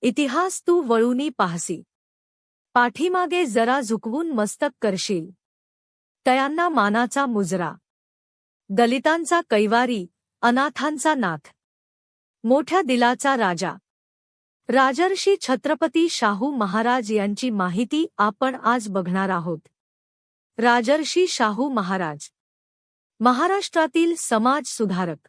इतिहास तू वळूनी पाहसी. पाठीमागे जरा झुकवून मस्तक करशील. तयांना मानाचा मुजरा. दलितांचा कैवारी अनाथांचा नाथ. मोठ्या दिलाचा राजा. राजर्षी छत्रपती शाहू महाराज यांची माहिती आपण आज बघणार आहोत. राजर्षी शाहू महाराज. महाराष्ट्रातील समाज सुधारक.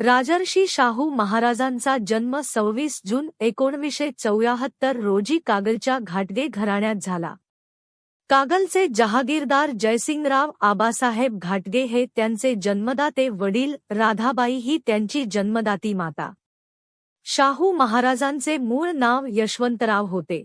राजर्षी शाहू महाराजांचा जन्म सव्वीस जून एकोणवीसशे चौऱ्याहत्तर रोजी कागलच्या घाटगे घराण्यात झाला. कागलचे जहागीरदार जयसिंगराव आबासाहेब घाटगे हे त्यांचे जन्मदाते वडील राधाबाई ही त्यांची जन्मदाती माता. शाहू महाराजांचे मूळ नाव यशवंतराव होते.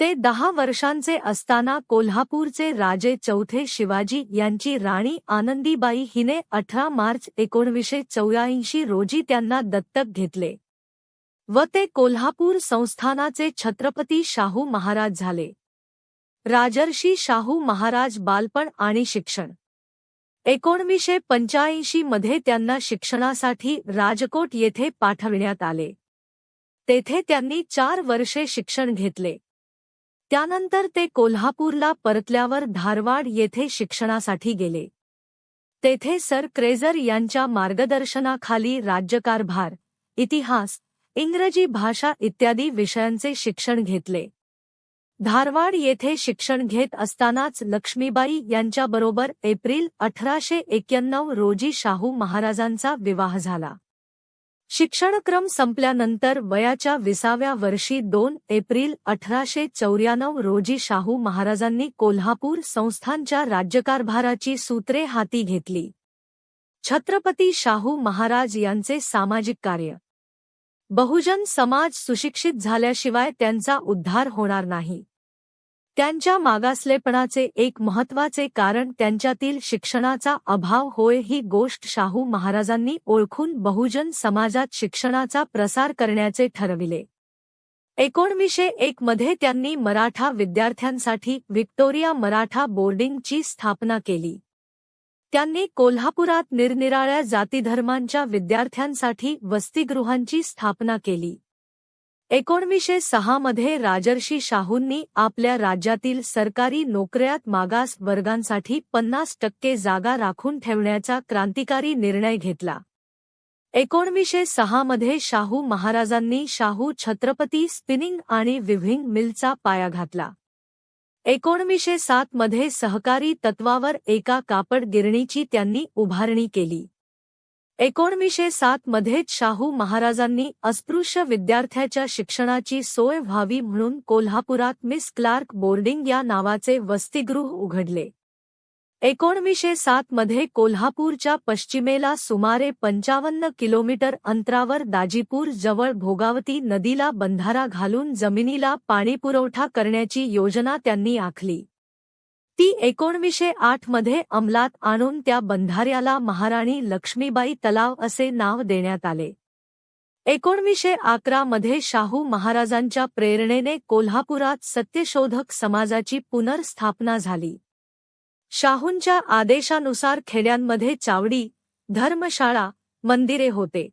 ते दहा वर्षांचे असताना कोल्हापूरचे राजे चौथे शिवाजी यांची राणी आनंदीबाई हिने अठरा मार्च एकोणवीसशे चौऱ्याऐंशी रोजी त्यांना दत्तक घेतले व ते कोल्हापूर संस्थानाचे छत्रपती शाहू महाराज झाले. राजर्षी शाहू महाराज बालपण आणि शिक्षण. एकोणवीसशे पंच्याऐंशी मध्ये त्यांना शिक्षणासाठी राजकोट येथे पाठविण्यात आले. तेथे त्यांनी चार वर्षे शिक्षण घेतले. त्यानंतर ते कोल्हापूरला परतल्यावर धारवाड येथे शिक्षणासाठी गेले. तेथे सर क्रेझर यांच्या मार्गदर्शनाखाली राज्यकारभार इतिहास इंग्रजी भाषा इत्यादी विषयांचे शिक्षण घेतले. धारवाड येथे शिक्षण घेत असतानाच लक्ष्मीबाई यांच्याबरोबर एप्रिल अठराशे एक्क्याण्णव रोजी शाहू महाराजांचा विवाह झाला. शिक्षणक्रम संपल्यानंतर वयाच्या विसाव्या वर्षी दोन एप्रिल अठराशे चौऱ्याण्णव रोजी शाहू महाराजांनी कोल्हापूर संस्थांच्या राज्यकारभाराची सूत्रे हाती घेतली. छत्रपती शाहू महाराज यांचे सामाजिक कार्य. बहुजन समाज सुशिक्षित झाल्याशिवाय त्यांचा उद्धार होणार नाही. त्यांच्या मागासलेपणाचे एक महत्त्वाचे कारण त्यांच्यातील शिक्षणाचा अभाव होय ही गोष्ट शाहू महाराजांनी ओळखून बहुजन समाजात शिक्षणाचा प्रसार करण्याचे ठरविले. एकोणवीसशे एक मध्ये त्यांनी मराठा विद्यार्थ्यांसाठी व्हिक्टोरिया मराठा बोर्डिंगची स्थापना केली. त्यांनी कोल्हापुरात निरनिराळ्या जातीधर्मांच्या विद्यार्थ्यांसाठी वसतिगृहांची स्थापना केली. एकोणवीसशे सहामध्ये राजर्षी शाहूंनी आपल्या राज्यातील सरकारी नोकऱ्यात मागास वर्गांसाठी पन्नास टक्के जागा राखून ठेवण्याचा क्रांतिकारी निर्णय घेतला. एकोणवीसशे सहामध्ये शाहू महाराजांनी शाहू छत्रपती स्पिनिंग आणि विव्हिंग मिलचा पाया घातला. एकोणवीसशे सातमध्ये सहकारी तत्वावर एका कापड गिरणीची त्यांनी उभारणी केली. एकोणवीसशे सातमध्येच शाहू महाराजांनी अस्पृश्य विद्यार्थ्याच्या शिक्षणाची सोय व्हावी म्हणून कोल्हापुरात मिस क्लार्क बोर्डिंग या नावाचे वसतिगृह उघडले. एकोणवीसशे सातमध्ये कोल्हापूरच्या पश्चिमेला सुमारे पंचावन्न किलोमीटर अंतरावर दाजीपूर जवळ भोगावती नदीला बंधारा घालून जमिनीला पाणीपुरवठा करण्याची योजना त्यांनी आखली. ती एकोणवीसशे आठमध्ये अंमलात आणून त्या बंधाऱ्याला महाराणी लक्ष्मीबाई तलाव असे नाव देण्यात आले. एकोणवीसशे अकरा मध्ये शाहू महाराजांच्या प्रेरणेने कोल्हापुरात सत्यशोधक समाजाची पुनर्स्थापना झाली. शाहूंच्या आदेशानुसार खेड्यांमध्ये चावडी धर्मशाळा मंदिरे होते.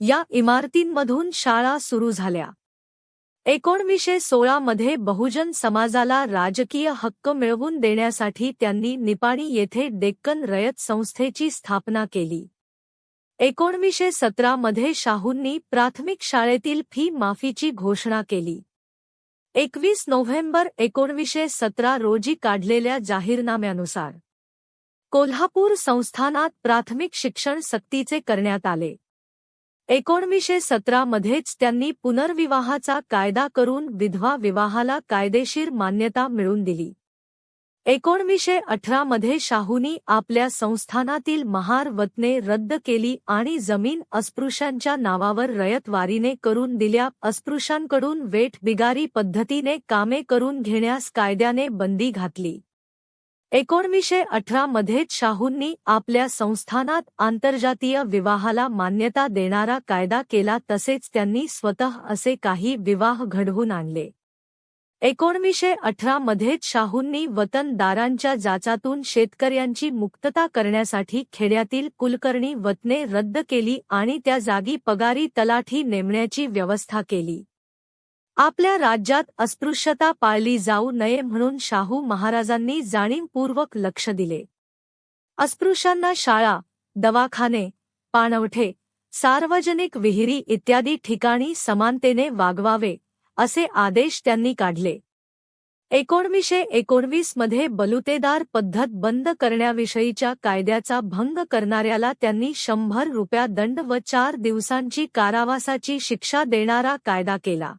या इमारतींमधून शाळा सुरू झाल्या. एकोणवीसशे सोळामध्ये बहुजन समाजाला राजकीय हक्क मिळवून देण्यासाठी त्यांनी निपाणी येथे डेक्कन रयत संस्थेची स्थापना केली. एकोणवीसशे सतरामध्ये शाहूंनी प्राथमिक शाळेतील फी माफीची घोषणा केली. एकवीस नोव्हेंबर एकोणवीसशे सतरा रोजी काढलेल्या जाहीरनाम्यानुसार कोल्हापूर संस्थानात प्राथमिक शिक्षण सक्तीचे करण्यात आले. एकोणवीसशे सतरामध्येच त्यांनी पुनर्विवाहाचा कायदा करून विधवा विवाहाला कायदेशीर मान्यता मिळवून दिली. एकोणवीसशे अठरामध्ये शाहूनी आपल्या संस्थानातील महार वतने रद्द केली आणि जमीन अस्पृश्यांच्या नावावर रयतवारीने करून दिल्या. अस्पृश्यांकडून वेठ बिगारी पद्धतीने कामे करून घेण्यास कायद्याने बंदी घातली. एकोणवीसशे अठरा मध्येच शाहूंनी आपल्या संस्थानात आंतरजातीय विवाहाला मान्यता देणारा कायदा केला तसेच त्यांनी स्वतः असे काही विवाह घडवून आणले. एकोणवीसशे अठरा मध्येच शाहूंनी वतनदारांच्या जाचातून शेतकऱ्यांची मुक्तता करण्यासाठी खेड्यातील कुलकर्णी वतने रद्द केली आणि त्या जागी पगारी तलाठी नेमण्याची व्यवस्था केली. आपल्या राज्यात अस्पृश्यता पाळली जाऊ नये म्हणून शाहू महाराजांनी जाणीवपूर्वक लक्ष दिले. अस्पृश्यांना शाळा दवाखाने पाणवठे सार्वजनिक विहिरी इत्यादी ठिकाणी समानतेने वागवावे असे आदेश त्यांनी काढले. एकोणवीसशे एकोणवीसमध्ये बलुतेदार पद्धत बंद करण्याविषयीच्या कायद्याचा भंग करणाऱ्याला त्यांनी शंभर रुपया दंड व चार दिवसांची कारावासाची शिक्षा देणारा कायदा केला.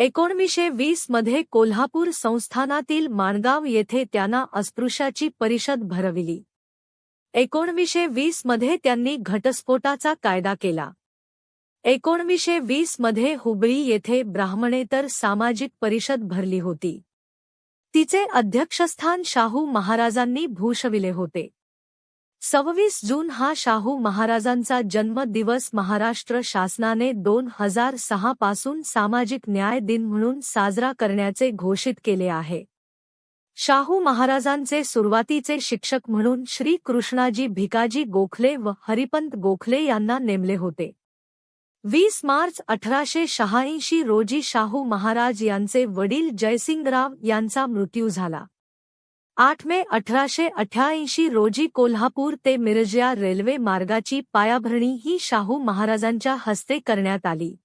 एकोणवीसशे वीसमध्ये कोल्हापूर संस्थानातील माणगाव येथे त्यांना अस्पृश्याची परिषद भरविली. एकोणवीसशे वीसमध्ये त्यांनी घटस्फोटाचा कायदा केला. एकोणवीसशे वीसमध्ये हुबळी येथे ब्राह्मणेतर सामाजिक परिषद भरली होती. तिचे अध्यक्षस्थान शाहू महाराजांनी भूषविले होते. सव्वीस जून हा शाहू महाराजांचा जन्मदिवस महाराष्ट्र शासनाने दोन हजार सहा पासून सामाजिक न्याय दिन म्हणून साजरा करण्याचे घोषित केले आहे. शाहू महाराजांचे सुरुवातीचे शिक्षक म्हणून श्री कृष्णाजी भिकाजी गोखले व हरिपंत गोखले यांना नेमले होते. वीस मार्च अठराशे शहाऐंशी रोजी शाहू महाराज यांचे वडील जयसिंगराव यांचा मृत्यू झाला. आठ मे अठराशे अठ्याऐंशी रोजी कोल्हापूर ते मिरजिया रेल्वे मार्गाची पायाभरणी ही शाहू महाराजांच्या हस्ते करण्यात आली.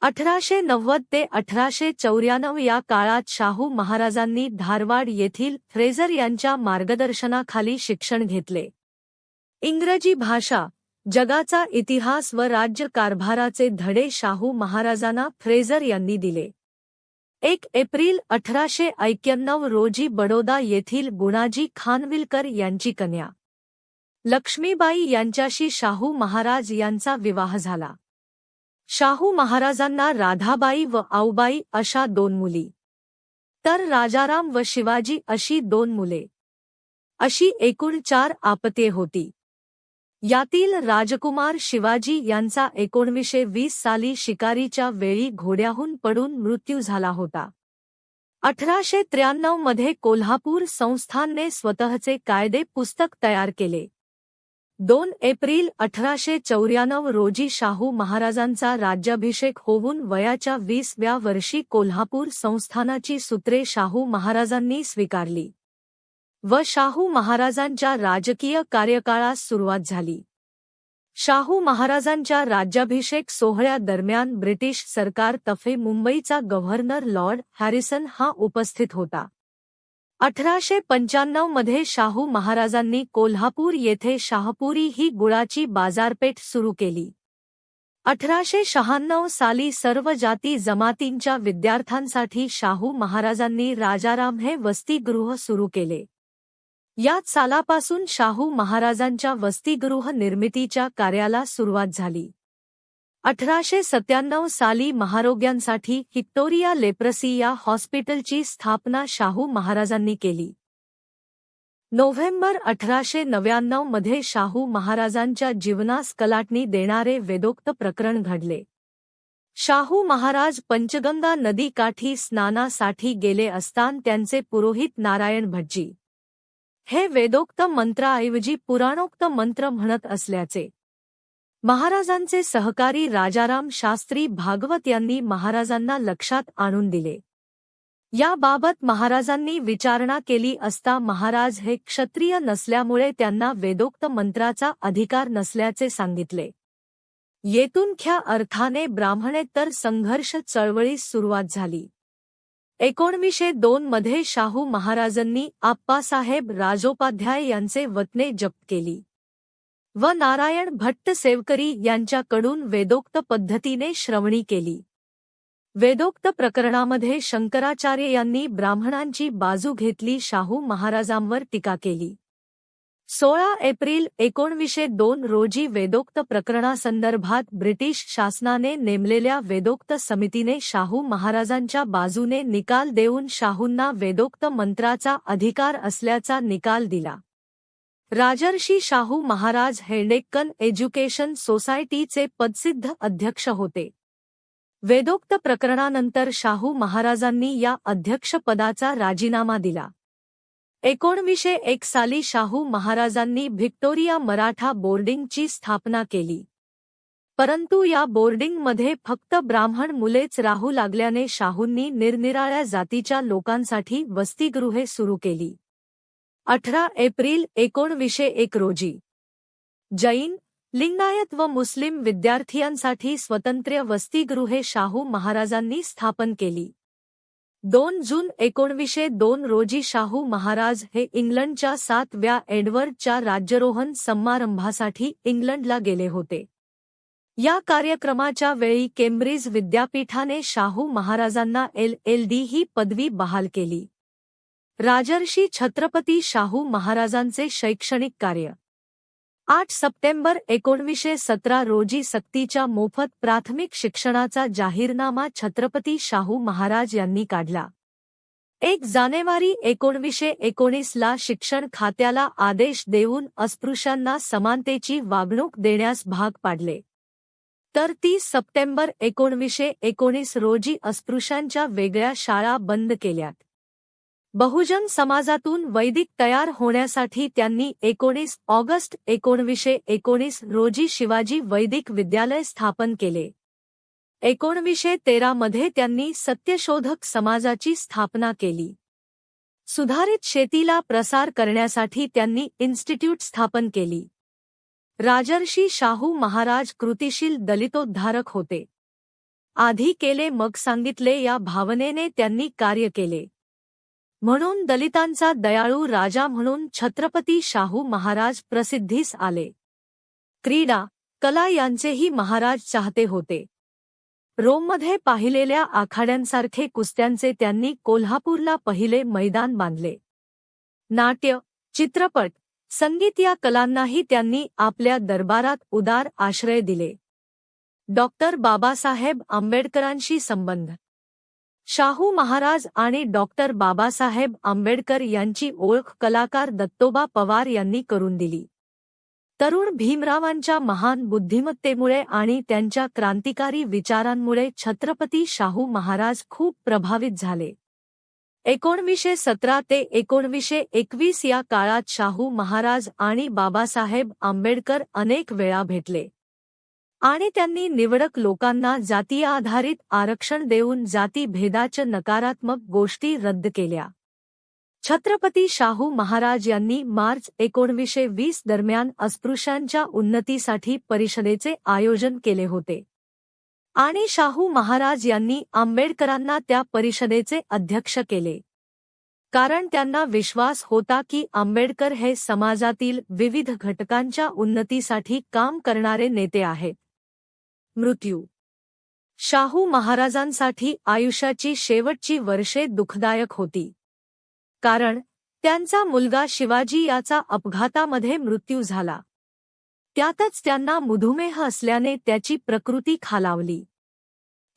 अठराशे नव्वद ते अठराशे चौऱ्याण्णव या काळात शाहू महाराजांनी धारवाड येथील फ्रेझर यांच्या मार्गदर्शनाखाली शिक्षण घेतले. इंग्रजी भाषा जगाचा इतिहास व राज्यकारभाराचे धडे शाहू महाराजांना फ्रेझर यांनी दिले. एक एप्रिल अठराशे ऐक्याण्णव रोजी बडोदा येथील गुणाजी खानविलकर यांची कन्या. लक्ष्मीबाई यांच्याशी शाहू महाराज यांचा विवाह झाला. शाहू महाराजांना राधाबाई व आऊबाई अशा दोन मुली. तर राजाराम व शिवाजी अशी दोन मुले. अशी एकूण चार आपते होती. यातील राजकुमार शिवाजी यांचा एकोणवीसशे वीस साली शिकारीच्या वेळी घोड्याहून पडून मृत्यू झाला होता. अठराशे त्र्याण्णवमध्ये कोल्हापूर संस्थानने स्वतःचे कायदे पुस्तक तयार केले. दोन एप्रिल अठराशे चौऱ्याण्णव रोजी शाहू महाराजांचा राज्याभिषेक होऊन वयाच्या वीसव्या वर्षी कोल्हापूर संस्थानाची सूत्रे शाहू महाराजांनी स्वीकारली. व शाहू महाराजांच्या राजकीय कार्यकाळास सुरुवात झाली. शाहू महाराजांच्या राज्याभिषेक सोहळ्यादरम्यान ब्रिटिश सरकार तफे मुंबईचा गव्हर्नर लॉर्ड हॅरिसन हा उपस्थित होता. अठराशे पंच्याण्णवमध्ये शाहू महाराजांनी कोल्हापूर येथे शाहपुरी ही गुळाची बाजारपेठ सुरू केली. अठराशे शहाण्णव साली सर्व जाती जमातींच्या विद्यार्थ्यांसाठी शाहू महाराजांनी राजाराम हे वसतिगृह सुरू केले. याच सालापासून शाहू महाराजांच्या वसतिगृह निर्मितीच्या कार्याला सुरुवात झाली. अठराशे सत्त्याण्णव साली महारोग्यांसाठी हिक्टोरिया लेप्रसी या हॉस्पिटलची स्थापना शाहू महाराजांनी केली. नोव्हेंबर अठराशे नव्याण्णवमध्ये शाहू महाराजांच्या जीवनास कलाटणी देणारे वेदोक्त प्रकरण घडले. शाहू महाराज पंचगंगा नदीकाठी स्नानासाठी गेले असतान त्यांचे पुरोहित नारायण भटजी हे वेदोक्त मंत्राऐवजी पुराणोक्त मंत्र म्हणत असल्याचे. महाराजांचे सहकारी राजाराम शास्त्री भागवत यांनी महाराजांना लक्षात आणून दिले. याबाबत महाराजांनी विचारणा केली असता महाराज हे क्षत्रिय नसल्यामुळे त्यांना वेदोक्त मंत्राचा अधिकार नसल्याचे सांगितले. येथून ख्या अर्थाने ब्राह्मणेतर संघर्ष चळवळीस सुरुवात झाली. एकोणवीसशे दोन मध्ये शाहू महाराजांनी आप्पासाहेब राजोपाध्याय यांचे वतने जप्त केली. व नारायण भट्ट सेवकरी यांच्याकडून वेदोक्त पद्धतीने श्रवणी केली. वेदोक्त प्रकरणामध्ये शंकराचार्य यांनी ब्राह्मणांची बाजू घेतली शाहू महाराजांवर टीका केली. सोळा एप्रिल एकोणवीसशे दोन रोजी वेदोक्त प्रकरणासंदर्भात ब्रिटिश शासनाने नेमलेल्या वेदोक्त समितीने शाहू महाराजांच्या बाजूने निकाल देऊन शाहूंना वेदोक्त मंत्राचा अधिकार असल्याचा निकाल दिला. राजर्षी शाहू महाराज हेडेक्कन एज्युकेशन सोसायटीचे पदसिद्ध अध्यक्ष होते. वेदोक्त प्रकरणानंतर शाहू महाराजांनी या अध्यक्षपदाचा राजीनामा दिला. एकोणवीसशे एक साली शाहू महाराजांनी व्हिक्टोरिया मराठा बोर्डिंगची स्थापना केली. परंतु या बोर्डिंगमध्ये फक्त ब्राह्मण मुलेच राहू लागल्याने शाहूंनी निरनिराळ्या जातीच्या लोकांसाठी वसतिगृहे सुरू केली. अठरा एप्रिल एकोणवीसशे एक रोजी. जैन लिंगायत व मुस्लिम विद्यार्थ्यांसाठी स्वतंत्र वसतिगृहे शाहू महाराजांनी स्थापन केली. दोन जून एकोणवीसशे दोन रोजी शाहू महाराज हे इंग्लंडच्या सातव्या एडवर्डच्या राज्यरोहण समारंभासाठी इंग्लंडला गेले होते. या कार्यक्रमाच्या वेळी केम्ब्रिज विद्यापीठाने शाहू महाराजांना एल एल डी ही पदवी बहाल केली. राजर्षी छत्रपती शाहू महाराजांचे शैक्षणिक कार्य आठ सप्टेंबर एकोणवीसशे सतरा रोजी सक्तीच्या मोफत प्राथमिक शिक्षणाचा जाहीरनामा छत्रपती शाहू महाराज यांनी काढला. एक जानेवारी एकोणवीसशे एकोणीसला शिक्षण खात्याला आदेश देऊन अस्पृश्यांना समानतेची वागणूक देण्यास भाग पाडले. तर तीस सप्टेंबर एकोणवीसशे एकोणीस रोजी अस्पृश्यांच्या वेगळ्या शाळा बंद केल्यात. बहुजन समाजातून वैदिक तयार होण्यासाठी त्यांनी एकोणीस ऑगस्ट एकोणवीसशे एकोणीस रोजी शिवाजी वैदिक विद्यालय स्थापन केले. एकोणवीसशे तेरामध्ये त्यांनी सत्यशोधक समाजाची स्थापना केली. सुधारित शेतीला प्रसार करण्यासाठी त्यांनी इन्स्टिट्यूट स्थापन केली. राजर्षी शाहू महाराज कृतिशील दलितोद्धारक होते. आधी केले मग सांगितले या भावनेने त्यांनी कार्य केले. म्हणून दलितांचा दयाळू राजा म्हणून छत्रपती शाहू महाराज प्रसिद्धीस आले. क्रीडा कला यांचेही महाराज चाहते होते. रोममध्ये पाहिलेल्या आखाड्यांसारखे कुस्त्यांचे त्यांनी कोल्हापूरला पहिले मैदान बांधले. नाट्य चित्रपट संगीत या कलांनाही त्यांनी आपल्या दरबारात उदार आश्रय दिले. डॉक्टर बाबासाहेब आंबेडकरांशी संबंध शाहू महाराज आणि डॉक्टर बाबासाहेब आंबेडकर यांची ओळख कलाकार दत्तोबा पवार यांनी करून दिली. तरुण भीमरावांच्या महान बुद्धिमत्तेमुळे आणि त्यांच्या क्रांतिकारी विचारांमुळे छत्रपती शाहू महाराज खूप प्रभावित झाले. एकोणवीसशे सतरा ते एकोणवीसशे एकवीस या काळात शाहू महाराज आणि बाबासाहेब आंबेडकर अनेक वेळा भेटले. आणि त्यांनी निवडक लोकांना जातीय आधारित आरक्षण देऊन जातीभेदाच्या नकारात्मक गोष्टी रद्द केल्या. छत्रपती शाहू महाराज यांनी मार्च एकोणवीसशे वीस दरम्यान अस्पृश्यांच्या उन्नतीसाठी परिषदेचे आयोजन केले होते. आणि शाहू महाराज यांनी आंबेडकरांना त्या परिषदेचे अध्यक्ष केले. कारण त्यांना विश्वास होता की आंबेडकर हे समाजातील विविध घटकांच्या उन्नतीसाठी काम करणारे नेते आहेत. मृत्यू. शाहू महाराजांसाठी आयुष्याची शेवटची वर्षे दुःखदायक होती. कारण त्यांचा मुलगा शिवाजी याचा अपघातामध्ये मृत्यू झाला. त्यातच त्यांना मधुमेह असल्याने त्याची प्रकृती खालावली.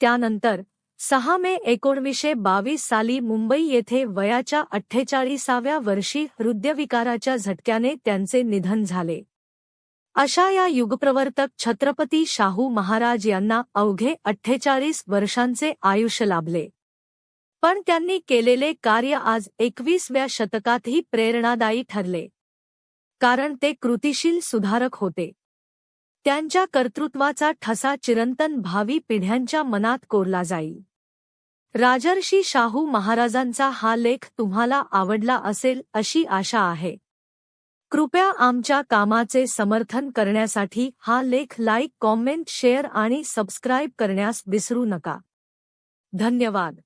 त्यानंतर सहा मे एकोणवीसशे बावीस साली मुंबई येथे वयाच्या अठ्ठेचाळीसाव्या वर्षी हृदयविकाराच्या झटक्याने त्यांचे निधन झाले. अशा या युगप्रवर्तक छत्रपती शाहू महाराज यांना अवघे अठ्ठेचाळीस वर्षांचे आयुष्य लाभले. पण त्यांनी केलेले कार्य आज एकवीसव्या शतकातही प्रेरणादायी ठरले. कारण ते कृतिशील सुधारक होते. त्यांच्या कर्तृत्वाचा ठसा चिरंतन भावी पिढ्यांच्या मनात कोरला जाईल. राजर्षी शाहू महाराजांचा हा लेख तुम्हाला आवडला असेल अशी आशा आहे. कृपया आमच्या कामाचे समर्थन करण्यासाठी हा लेख लाईक कॉमेंट शेअर आणि सबस्क्राईब करण्यास विसरू नका. धन्यवाद.